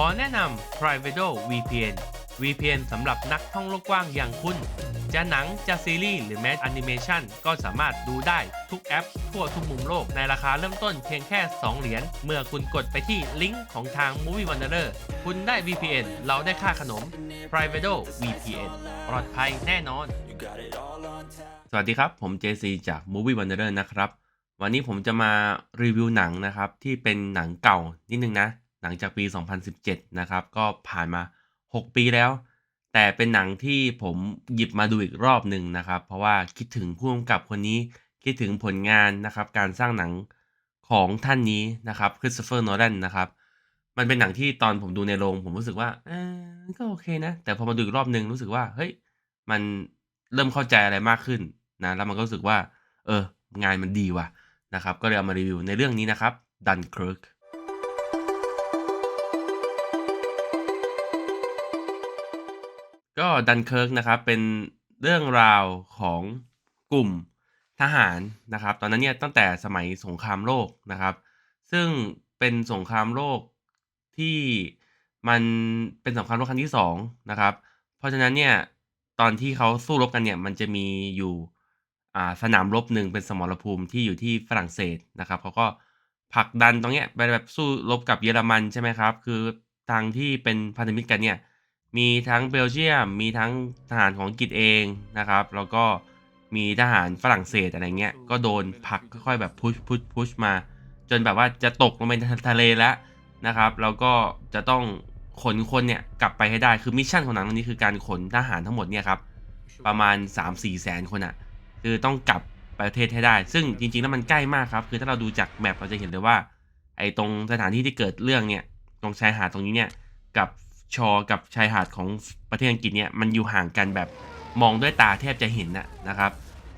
ขอแนะนำ Privado VPN VPN สำหรับนักท่องโลกกว้างอย่างคุณ จะหนัง จะซีรีส์หรือแม้แอนิเมชันก็สามารถดูได้ทุกแอป ทั่วทุกมุมโลกในราคาเริ่มต้นเพียงแค่ 2 เหรียญ เมื่อคุณกดไปที่ลิงก์ของทาง Movie Wanderer คุณได้ VPN เราได้ค่าขนม Privado VPN ปลอดภัยแน่นอน สวัสดีครับ ผม JC จาก Movie Wanderer นะครับ วันนี้ผมจะมารีวิวหนังนะครับที่เป็นหนังเก่านิดนึงนะ หนังจากปี 2017 นะครับ ก็ผ่านมา 6 ปีแล้ว แต่เป็นหนังที่ผมหยิบมาดูอีกรอบหนึ่งนะครับ เพราะว่าคิดถึงผู้กำกับคนนี้คิดถึงผลงานนะครับ การสร้างหนังของท่านนี้นะครับคริสโตเฟอร์โนแลนนะครับมันเป็นหนังที่ตอนผมดูในโรงผมรู้สึกว่าเออก็โอเคนะ แต่พอมาดูอีกรอบหนึ่งรู้สึกว่าเฮ้ยมันเริ่มเข้าใจอะไรมากขึ้นนะแล้วมันก็รู้สึกว่า เออ งานมันดีว่ะนะครับ ก็เลยเอามารีวิวในเรื่องนี้นะครับ Dunkirk ก็ Dunkirk นะครับเป็นเรื่องราวของกลุ่มทหารนะครับ ตอนนั้นเนี่ยตั้งแต่สมัยสงครามโลกนะครับ ซึ่งเป็นสงครามโลกที่มันเป็นสงครามโลกครั้งที่2นะครับ เพราะฉะนั้นเนี่ยตอนที่เขาสู้รบกันเนี่ยมันจะมีอยู่สนามรบหนึ่งเป็นสมรภูมิที่อยู่ที่ฝรั่งเศสนะครับเขาก็ผลักดันตรงเนี้ยไปแบบสู้รบกับเยอรมันใช่ไหมครับ คือทางที่เป็นพันธมิตรกันเนี่ย มีทั้งเบลเยียม มีทั้งทหารของอังกฤษเองนะครับ แล้วก็มีทหารฝรั่งเศสอะไรเงี้ย ก็โดนผลักค่อยๆแบบพุชพุชพุชมา จนแบบว่าจะตกลงไปในทะเลแล้วนะครับ แล้วก็จะต้องขนคนเนี่ยกลับไปให้ได้ คือมิชชั่นของหนังเรื่องนี้คือการขนทหารทั้งหมดเนี่ยครับประมาณ 3-4แสนคนอะคือต้องกลับประเทศให้ได้ ซึ่งจริงๆแล้วมันใกล้มากครับ คือถ้าเราดูจากแมปเราจะเห็นเลยว่า ไอ้ตรงสถานที่ที่เกิดเรื่องเนี่ย ตรงชายหาดตรงนี้เนี่ย กับ ชอกับชายหาดของประเทศอังกฤษเนี่ยมันอยู่ห่างกันแบบมองด้วยตาแทบจะเห็นนะนะครับ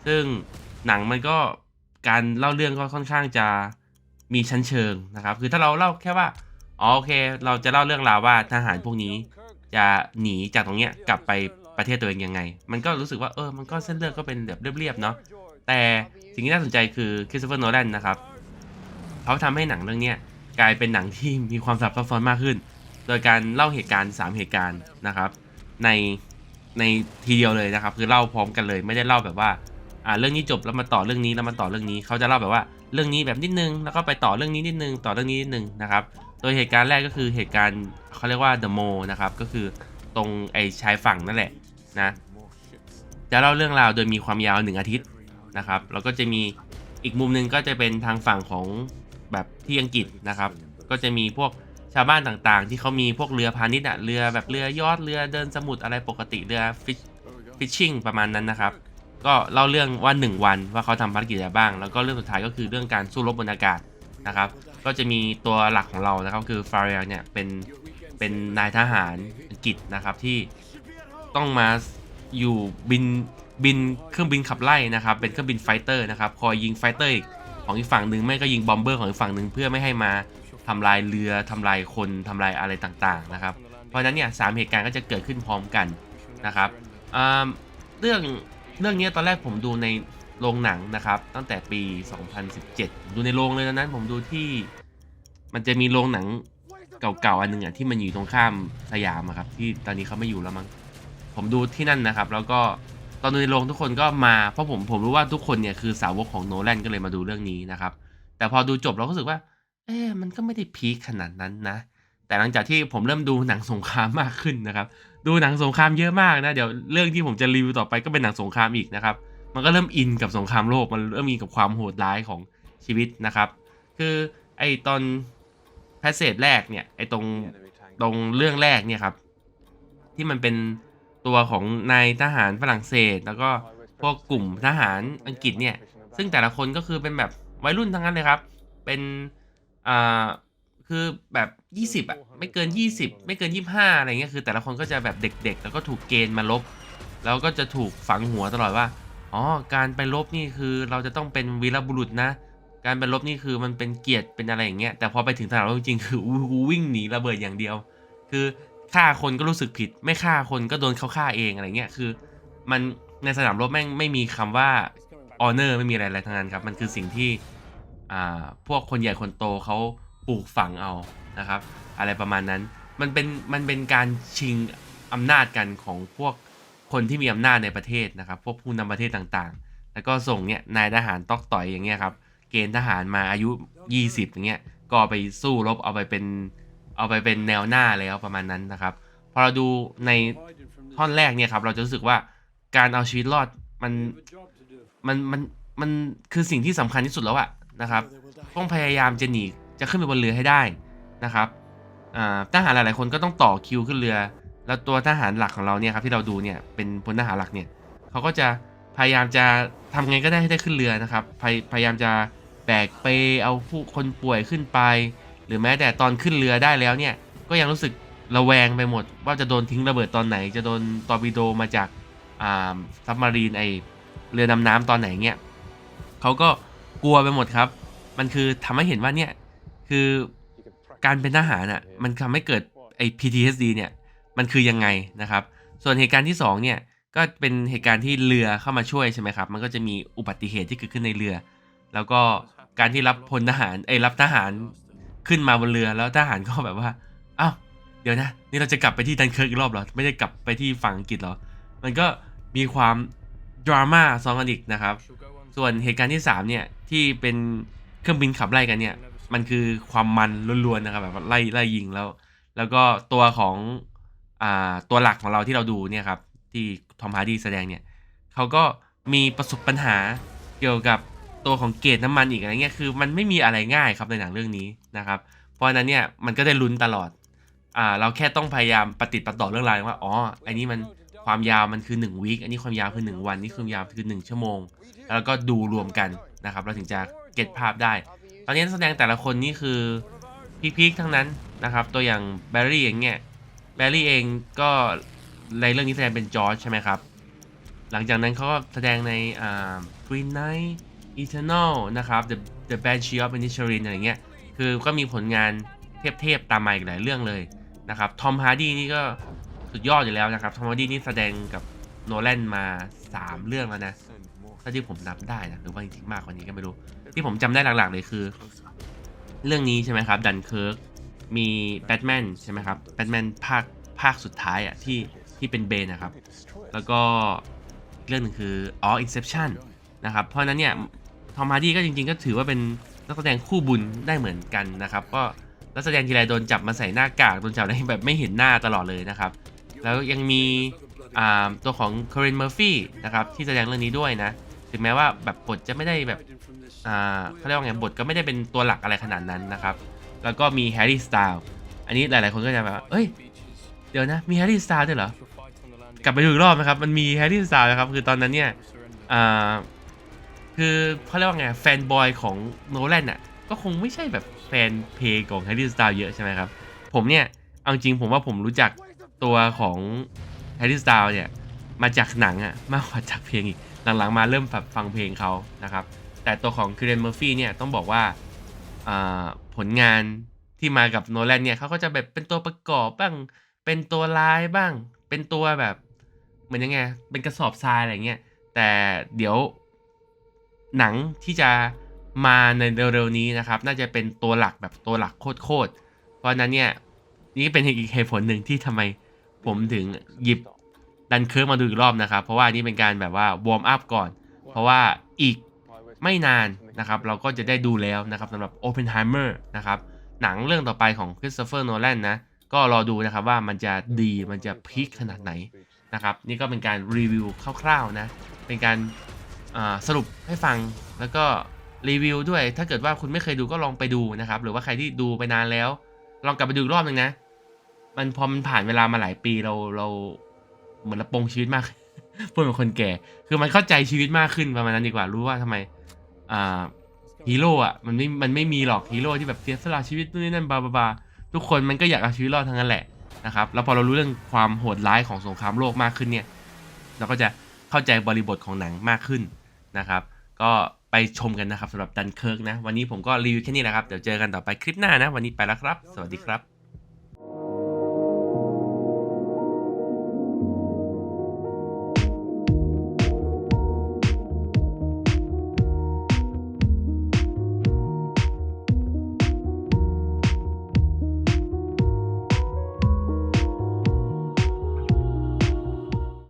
ซึ่งหนังมันก็การเล่าเรื่องก็ค่อนข้างจะมีชั้นเชิงนะครับ คือถ้าเราเล่าแค่ว่าอ๋อโอเค เราจะเล่าเรื่องราวว่าทหารพวกนี้จะหนีจากตรงเนี้ยกลับไปประเทศตัวเองยังไง มันก็รู้สึกว่าเออ มันก็เส้นเรื่องก็เป็นแบบเรียบๆเนาะ แต่สิ่งที่น่าสนใจคือคริสโตเฟอร์โนแลนนะครับ เขาทำให้หนังเรื่องเนี้ยกลายเป็นหนังที่มีความซับซ้อนมากขึ้น โดยการเล่าเหตุการณ์ 3 เหตุการณ์นะครับ ในในทีเดียวเลยนะครับ คือเล่าพร้อมกันเลยไม่ได้เล่าแบบว่าอ่าเรื่องนี้จบแล้วมาต่อเรื่องนี้แล้วมาต่อเรื่องนี้เขาจะเล่าแบบว่าเรื่องนี้แบบนิดนึงแล้วก็ไปต่อเรื่องนี้นิดนึงต่อเรื่องนี้นิดนึงนะครับ โดยเหตุการณ์แรกก็คือเหตุการณ์เขาเรียกว่า The Mo นะครับก็คือตรงไอชายฝั่งนั่นแหละนะจะเล่าเรื่องราวโดยมีความยาวหนึ่งอาทิตย์นะครับแล้วก็จะมีอีกมุมหนึ่งก็จะเป็นทางฝั่งของแบบที่อังกฤษนะครับ ก็จะมีพวก ชาวบ้านต่างๆ ที่เขามีพวกเรือพาณิชย์อะเรือแบบเรือยอทเรือเดินสมุทรอะไรปกติเรือฟิชชิ่งประมาณนั้นนะครับก็เล่าเรื่องว่า 1 วันว่าเขาทำภารกิจอะไรบ้าง แล้วก็เรื่องสุดท้ายก็คือเรื่องการสู้รบบนอากาศนะครับ ก็จะมีตัวหลักของเรานะครับคือฟาเรียเนี่ยเป็นเป็นนายทหารอังกฤษนะครับที่ต้องมาอยู่บินบินเครื่องบินขับไล่นะครับ เป็นเครื่องบินไฟเตอร์นะครับคอยยิงไฟเตอร์ของอีกฝั่งหนึ่งไม่ก็ยิงบอมเบอร์ของอีกฝั่งหนึ่งเพื่อไม่ให้มา ทำลายเรือทำลายคนทำลายอะไรต่างๆนะครับ เพราะนั้นเนี่ยสามเหตุการณ์ก็จะเกิดขึ้นพร้อมกันนะครับเรื่องเรื่องนี้ตอนแรกผมดูในโรงหนังนะครับ ตั้งแต่ปี 2017 ดูในโรงเลยตอนนั้นผมดูที่ มันจะมีโรงหนังเก่าๆอันหนึ่งอะที่มันอยู่ตรงข้ามสยามอะครับ ที่ตอนนี้เขาไม่อยู่แล้วมั้งผมดูที่นั่นนะครับ แล้วก็ตอนดูในโรงทุกคนก็มาเพราะผมผมรู้ว่าทุกคนเนี่ยคือสาวกของโนแลนก็เลยมาดูเรื่องนี้นะครับ แต่พอดูจบเราก็รู้สึกว่า เอ๊ะ มันก็ไม่ได้พีคขนาดนั้นนะ แต่หลังจากที่ผมเริ่มดูหนังสงครามมากขึ้นนะครับ ดูหนังสงครามเยอะมากนะ เดี๋ยวเรื่องที่ผมจะรีวิวต่อไปก็เป็นหนังสงครามอีกนะครับ มันก็เริ่มอินกับสงครามโลก มันเริ่มอินกับความโหดร้ายของชีวิตนะครับ คือไอตอนแพสเซจแรกเนี่ย ไอตรงตรงเรื่องแรกเนี่ยครับ ที่มันเป็นตัวของนายทหารฝรั่งเศส แล้วก็พวกกลุ่มทหารอังกฤษเนี่ย ซึ่งแต่ละคนก็คือเป็นแบบวัยรุ่นทั้งนั้นเลยครับ เป็น อ่าคือแบบ 20อะไม่เกิน 20 ไม่เกิน 25 อะไรเงี้ยคือแต่ละคนก็จะแบบเด็ก ๆ แล้วก็ถูกเกณฑ์มาลบ แล้วก็จะถูกฝังหัวตลอดว่าอ๋อการไปลบนี่คือเราจะต้องเป็นวีรบุรุษนะ การไปลบนี่คือมันเป็นเกียรติเป็นอะไรอย่างเงี้ยแต่พอไปถึงสนามรบจริงๆคือวิ่งหนีระเบิดอย่างเดียว คือฆ่าคนก็รู้สึกผิด ไม่ฆ่าคนก็โดนเขาฆ่าเองอะไรเงี้ยคือมันในสนามรบแม่งไม่มีคำว่า honor ไม่มีอะไรอะไรทั้งนั้นครับมันคือสิ่งที่ พวกคนใหญ่คนโตเขาปลูกฝังเอานะครับ อะไรประมาณนั้นมันเป็นมันเป็นการชิงอำนาจกันของพวกคนที่มีอำนาจในประเทศนะครับ พวกผู้นำประเทศต่างๆ แล้วก็ส่งเนี่ยนายทหารตอกต่อยอย่างเงี้ยครับเกณฑ์ทหารมาอายุ 20 อย่างเงี้ยก็ไปสู้รบเอาไปเป็นเอาไปเป็นแนวหน้าแล้วประมาณนั้นนะครับพอเราดูในท่อนแรกเนี่ยครับเราจะรู้สึกว่าการเอาชีวิตรอดมันมันมันมันคือสิ่งที่สำคัญที่สุดแล้วอะ นะครับ ต้องพยายามจะหนีจะขึ้นไปบนเรือให้ได้นะครับทหารหลาย ๆ คนก็ต้องต่อคิวขึ้นเรือ แล้วตัวทหารหลักของเราเนี่ยครับที่เราดูเนี่ยเป็นพลทหารหลักเนี่ยเขาก็จะพยายามจะทำไงก็ได้ให้ได้ขึ้นเรือนะครับพยพยายามจะแบกเปเอาผู้คนป่วยขึ้นไป หรือแม้แต่ตอนขึ้นเรือได้แล้วเนี่ยก็ยังรู้สึกระแวงไปหมด ว่าจะโดนทิ้งระเบิดตอนไหน จะโดนตอร์ปิโดมาจากซับมารีนไอเรือดำน้ำตอนไหนเงี้ยเขาก็ กลัวไปหมดครับ มันคือทำให้เห็นว่าเนี่ยคือการเป็นทหารอะมันทำให้เกิดไอ PTSD เนี่ยมันคือยังไงนะครับ ส่วนเหตุการณ์ที่สองเนี่ยก็เป็นเหตุการณ์ที่เรือเข้ามาช่วยใช่ไหมครับ มันก็จะมีอุบัติเหตุที่เกิดขึ้นในเรือ แล้วก็การที่รับพลทหารไอยรับทหารขึ้นมาบนเรือแล้วทหารก็แบบว่าอ้าวเดี๋ยวนะ นี่เราจะกลับไปที่ดันเคิร์กอีกรอบเหรอไม่ได้กลับไปที่ฝั่งอังกฤษเหรอมันก็มีความดราม่าซ้อนกันอีกนะครับ ส่วนเหตุการณ์ที่ 3 เนี่ย ที่เป็นเครื่องบินขับไล่กันเนี่ย มันคือความมันล้วนๆนะครับแบบไล่ไล่ยิงแล้ว แล้วก็ตัวของอ่าตัวหลักของเราที่เราดูเนี่ยครับที่ทอมฮาร์ดีแสดงเนี่ยเขาก็มีประสบปัญหาเกี่ยวกับตัวของเกจน้ำมันอีกอะไรเงี้ยคือมันไม่มีอะไรง่ายครับในหนังเรื่องนี้นะครับ เพราะฉะนั้นเนี่ยมันก็ได้ลุ้นตลอดอ่าเราแค่ต้องพยายามปฏิดประต่อเรื่องราวว่าอ๋ออันนี้มันความยาวมันคือ1วีคอันนี้ความยาวคือ 1 วันนี่ความยาวคือ 1 ชั่วโมง แล้วก็ดูรวมกันนะครับ เราถึงจะเก็ตภาพได้ ตอนนี้แสดงแต่ละคนนี่คือพีคๆทั้งนั้นนะครับ ตัวอย่างแบร์รี่อย่างเงี้ยแบร์รี่เองก็ในเรื่องนี้แสดงเป็นจอร์จใช่ไหมครับ หลังจากนั้นเขาก็แสดงในอ่า Green Knight Eternal นะครับ The The Banshee of Inisherin อะไรเงี้ย คือก็มีผลงานเทพๆตามมาอีกหลายเรื่องเลยนะครับทอมฮาร์ดีนี่ก็สุดยอดอยู่แล้วนะครับทอมฮาร์ดีนี่แสดงกับโนแลนมา 3 เรื่องแล้วนะ ถ้าที่ผมนับได้นะหรือว่าจริงๆมากกว่านี้ก็ไม่รู้ ที่ผมจำได้หลักๆเลยคือ เรื่องนี้ใช่ไหมครับ ดันเคิร์กมีแบทแมนใช่ไหมครับแบทแมนภาคภาคสุดท้ายอะที่ที่เป็นเบนนะครับ แล้วก็เรื่องหนึ่งคืออ๋อ Inception นะครับ เพราะนั้นเนี่ยทอมฮาร์ดี้ก็จริงๆ ก็ถือว่าเป็นนักแสดงคู่บุญได้เหมือนกันนะครับ ก็นักแสดงทีไรโดนจับมาใส่หน้ากากโดนจับอะไรแบบไม่เห็นหน้าตลอดเลยนะครับ แล้วยังมีอ่าตัวของคอรินเมอร์ฟี่นะครับที่แสดงเรื่องนี้ด้วยนะ ถึงแม้ว่าแบบบทจะไม่ได้แบบ อ่าเขาเรียกว่าไงบทก็ไม่ได้เป็นตัวหลักอะไรขนาดนั้นนะครับ แล้วก็มีแฮร์รี่สไตล์อันนี้หลาย ๆ คนก็จะแบบเอ้ย เดี๋ยวนะ มีแฮร์รี่สไตล์ด้วยเหรอ กลับไปดูอีกรอบนะครับ มันมีแฮร์รี่สไตล์นะครับ คือตอนนั้นเนี่ย อ่า คือเขาเรียกว่าไง แฟนบอยของโนแลนอะ ก็คงไม่ใช่แบบแฟนเพลงของแฮร์รี่สไตล์เยอะใช่ไหมครับ ผมเนี่ย เอาจริงผมว่าผมรู้จักตัวของแฮร์รี่สไตล์เนี่ย มาจากหนังอะมากกว่าจากเพลงอีก หลังๆมาเริ่มแบบฟังเพลงเขานะครับ แต่ตัวของคิเรนเมอร์ฟี่เนี่ยต้องบอกว่าผลงานที่มากับโนแลนเนี่ยเขาก็จะแบบเป็นตัวประกอบบ้าง เป็นตัวร้ายบ้าง เป็นตัวแบบเหมือนยังไง เป็นกระสอบทรายอะไรเงี้ย แต่เดี๋ยวหนังที่จะมาในเร็วๆนี้นะครับ น่าจะเป็นตัวหลักแบบตัวหลักโคตรๆ เพราะนั้นเนี่ยนี่เป็นอีกเหตุผลหนึ่งที่ทำไมผมถึงหยิบ ดันเคิร์กมาดูอีกรอบนะครับ เพราะว่านี่เป็นการแบบว่าวอร์มอัพก่อน เพราะว่าอีกไม่นานนะครับ เราก็จะได้ดูแล้วนะครับสำหรับ Oppenheimer นะครับ หนังเรื่องต่อไปของคริสโตเฟอร์โนแลนนะ ก็รอดูนะครับว่ามันจะดีมันจะพีคขนาดไหนนะครับ นี่ก็เป็นการรีวิวคร่าวๆนะ เป็นการสรุปให้ฟังแล้วก็รีวิวด้วย ถ้าเกิดว่าคุณไม่เคยดูก็ลองไปดูนะครับ หรือว่าใครที่ดูไปนานแล้ว ลองกลับไปดูอีกรอบหนึ่งนะ มันพอมันผ่านเวลามาหลายปีเราเรา เหมือนเราปงชีวิตมากพูดเป็นคนแก่ คือมันเข้าใจชีวิตมากขึ้นประมาณนั้นดีกว่ารู้ว่าทำไมอ่าฮีโร่อะมันไม่มันไม่มีหรอกฮีโร่ที่แบบเสียสละชีวิตนู่นนี่นั่นบาบาบาทุกคนมันก็อยากเอาชีวิตรอดทั้งนั้นแหละนะครับแล้วพอเรารู้เรื่องความโหดร้ายของสงครามโลกมากขึ้นเนี่ยเราก็จะเข้าใจบริบทของหนังมากขึ้นนะครับ ก็ไปชมกันนะครับสำหรับดันเคิร์กนะ วันนี้ผมก็รีวิวแค่นี้แหละครับ เดี๋ยวเจอกันต่อไปคลิปหน้านะ วันนี้ไปแล้วครับ สวัสดีครับ